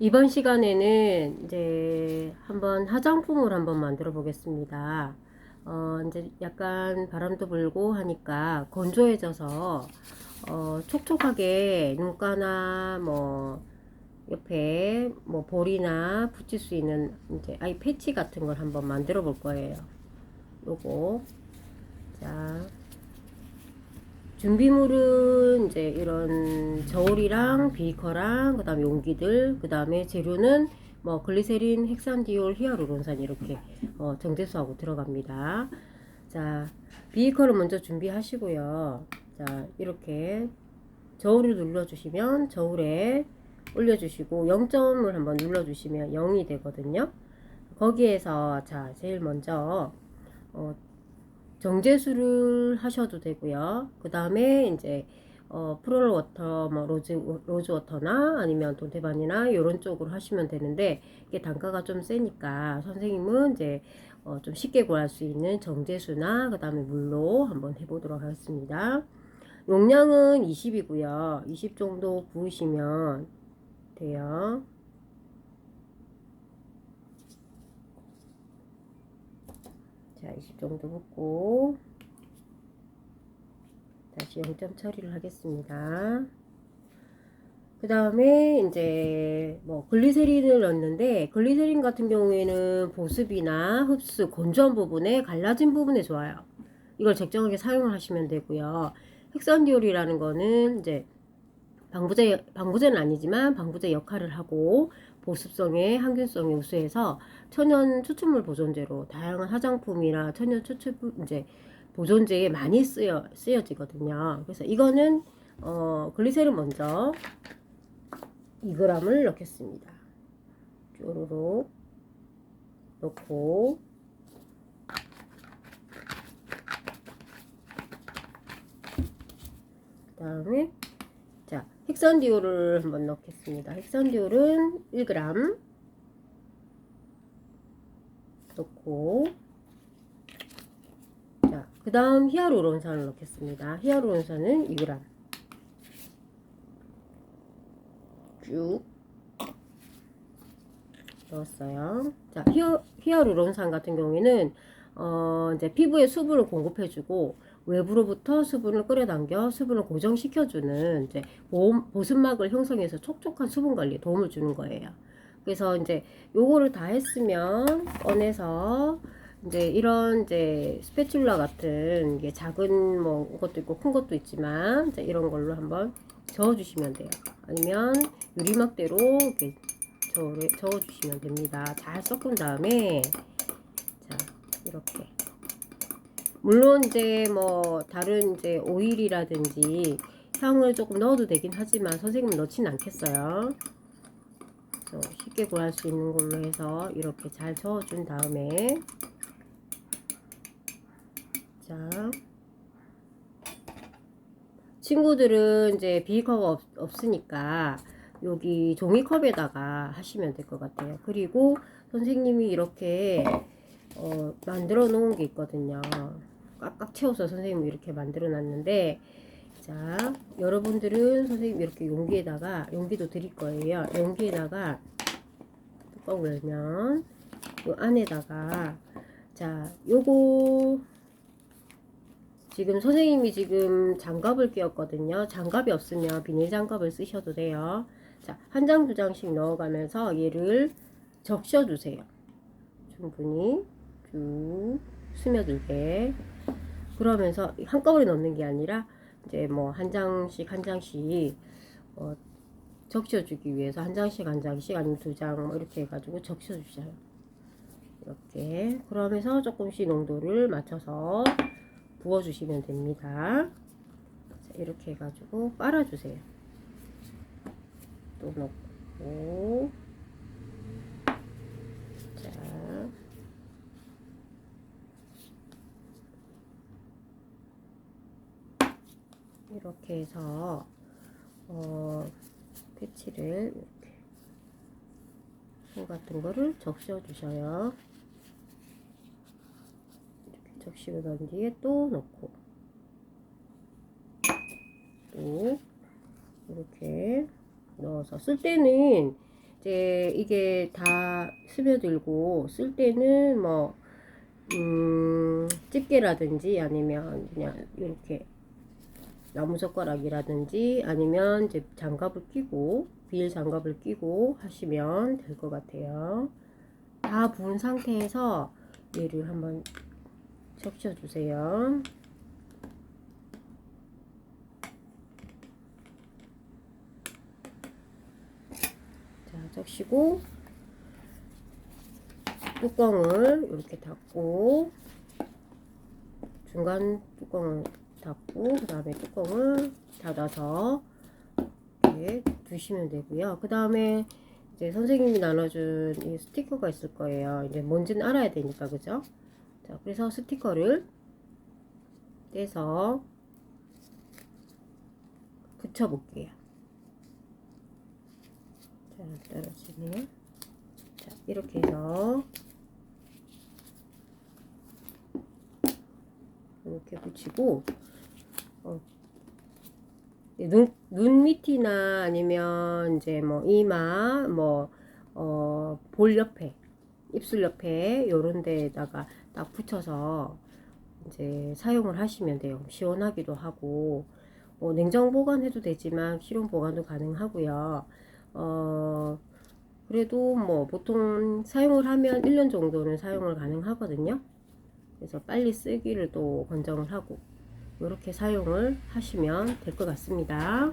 이번 시간에는 이제 한번 화장품을 한번 만들어 보겠습니다. 어, 이제 약간 바람도 불고 하니까 건조해져서 어, 촉촉하게 눈가나 뭐 옆에 뭐 볼이나 붙일 수 있는 이제 아이 패치 같은 걸 한번 만들어 볼 거예요. 요거 자 준비물은 이제 이런 저울이랑 비커랑 그다음에 용기들 그다음에 재료는 뭐 글리세린, 헥산디올, 히아루론산 이렇게 어, 정제수하고 들어갑니다. 자 비커를 먼저 준비하시고요. 자 이렇게 저울을 눌러주시면 저울에 올려주시고 0점을 한번 눌러주시면 0이 되거든요. 거기에서 자 제일 먼저 어, 정제수를 하셔도 되고요. 그 다음에 이제 어, 프롤 워터, 뭐 로즈 로즈 워터나 아니면 돈테반이나 이런 쪽으로 하시면 되는데 이게 단가가 좀 세니까 선생님은 이제 어, 좀 쉽게 구할 수 있는 정제수나 그 다음에 물로 한번 해보도록 하겠습니다. 용량은 20이고요. 20 정도 부으시면 돼요. 자, 20 정도 붓고 다시 0점 처리를 하겠습니다. 그 다음에 이제 뭐 글리세린을 넣는데 글리세린 같은 경우에는 보습이나 흡수, 건조한 부분에 갈라진 부분에 좋아요. 이걸 적정하게 사용을 하시면 되고요. 헥산디올이라는 거는 이제 방부제 방부제는 아니지만 방부제 역할을 하고 보습성에 항균성에 우수해서 천연 추출물 보존제로 다양한 화장품이나 천연 추출 이제 보존제에 많이 쓰여 쓰여지거든요. 그래서 이거는 어, 글리세린 먼저 2g을 넣겠습니다. 쪼르륵 넣고 그 다음에 자, 헥산디올을 한번 넣겠습니다. 헥산디올은 1g 넣고 자, 그 다음 히아루론산을 넣겠습니다. 히아루론산은 2g 쭉 넣었어요. 자, 히어, 히아루론산 같은 경우에는 어, 이제 피부에 수분을 공급해주고 외부로부터 수분을 끌어당겨 수분을 고정시켜주는 이제 보, 보습막을 형성해서 촉촉한 수분 관리에 도움을 주는 거예요. 그래서 이제 요거를 다 했으면 꺼내서 이제 이런 이제 스패츌라 같은 게 작은 뭐 것도 있고 큰 것도 있지만 이제 이런 걸로 한번 저어주시면 돼요. 아니면 유리막대로 이렇게 저어, 저어주시면 됩니다. 잘 섞은 다음에 자 이렇게 물론 이제 뭐 다른 이제 오일이라든지 향을 조금 넣어도 되긴 하지만 선생님은 넣지는 않겠어요. 쉽게 구할 수 있는 걸로 해서 이렇게 잘 저어준 다음에 자 친구들은 이제 비커가 없, 없으니까 여기 종이컵에다가 하시면 될 것 같아요. 그리고 선생님이 이렇게 어, 만들어 놓은 게 있거든요. 꽉꽉 채워서 선생님이 이렇게 만들어 놨는데 자 여러분들은 선생님 이렇게 용기에다가 용기도 드릴 거예요. 용기에다가 뚜껑을 열면 요 안에다가 자 요거 지금 선생님이 지금 장갑을 끼웠거든요. 장갑이 없으면 비닐 장갑을 쓰셔도 돼요. 자, 한 장, 두 장씩 넣어가면서 얘를 적셔주세요. 충분히 쭉 스며들게. 그러면서 한꺼번에 넣는 게 아니라 이제 뭐 한 장씩 한 장씩 어, 적셔주기 위해서 한 장씩 한 장씩 아니면 두 장 뭐 이렇게 해가지고 적셔주셔요. 이렇게 그러면서 조금씩 농도를 맞춰서 부어주시면 됩니다. 자, 이렇게 해가지고 빨아주세요. 또 넣고 자 이렇게 해서 어, 패치를 이렇게 손 같은 거를 적셔 주셔요. 이렇게 적시고 난 뒤에 또 넣고 또 이렇게 넣어서 쓸 때는 이제 이게 다 스며들고 쓸 때는 뭐 음, 집게라든지 아니면 그냥 이렇게 나무젓가락이라든지 아니면 이제 장갑을 끼고 비닐 장갑을 끼고 하시면 될 것 같아요. 다 부은 상태에서 얘를 한번 적셔 주세요. 자, 적시고 뚜껑을 이렇게 닫고 중간 뚜껑을 닫고 그 다음에 뚜껑을 닫아서 이렇게 두시면 되고요. 그 다음에 이제 선생님이 나눠준 이 스티커가 있을 거예요. 이제 뭔지는 알아야 되니까 그죠? 자, 그래서 스티커를 떼서 붙여 볼게요. 자, 떨어지네요. 자, 이렇게 해서 이렇게 붙이고 어, 눈, 눈 밑이나 아니면 이제 뭐 이마 뭐 어, 볼 옆에 입술 옆에 요런 데에다가 딱 붙여서 이제 사용을 하시면 돼요. 시원하기도 하고 뭐 냉장 보관해도 되지만 실온 보관도 가능하고요. 어 그래도 뭐 보통 사용을 하면 1년 정도는 사용을 가능하거든요. 그래서 빨리 쓰기를 또 권장을 하고 이렇게 사용을 하시면 될 것 같습니다.